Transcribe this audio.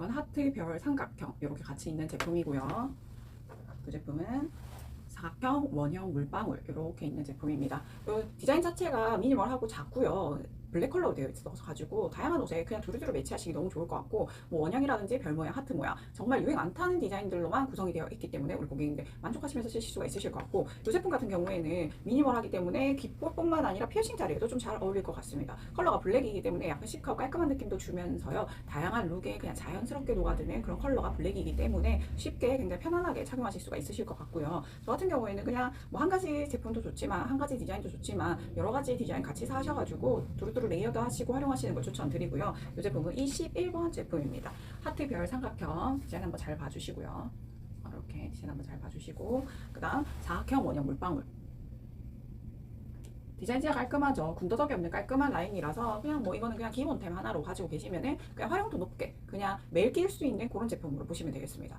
이건 하트 별 삼각형 이렇게 같이 있는 제품이고요. 그 제품은 사각형 원형 물방울 이렇게 있는 제품입니다. 이 디자인 자체가 미니멀하고 작고요. 블랙 컬러로 되어 있어서 가지고 다양한 옷에 그냥 두루두루 매치하시기 너무 좋을 것 같고 뭐 원형이라든지 별 모양, 하트 모양 정말 유행 안 타는 디자인들로만 구성이 되어 있기 때문에 우리 고객님들 만족하시면서 쓰실 수가 있으실 것 같고 이 제품 같은 경우에는 미니멀하기 때문에 귓볼뿐만 아니라 피어싱 자리에도 좀 잘 어울릴 것 같습니다. 컬러가 블랙이기 때문에 약간 시크하고 깔끔한 느낌도 주면서요. 다양한 룩에 그냥 자연스럽게 녹아드는 그런 컬러가 블랙이기 때문에 쉽게 굉장히 편안하게 착용하실 수가 있으실 것 같고요. 저 같은 경우에는 그냥 뭐 한 가지 제품도 좋지만 한 가지 디자인도 좋지만 여러 가지 디자인 같이 사셔가지고 두루두루 레이어드 하시고 활용하시는 걸 추천드리고요. 이 제품은 21번 제품입니다. 하트별 삼각형 디자인 한번 잘 봐주시고요. 이렇게 디자인 한번 잘 봐주시고 그 다음 사각형 원형 물방울 디자인 진짜 깔끔하죠. 군더더기 없는 깔끔한 라인이라서 그냥 뭐 이거는 그냥 기본템 하나로 가지고 계시면은 그냥 활용도 높게 그냥 매일 낄 수 있는 그런 제품으로 보시면 되겠습니다.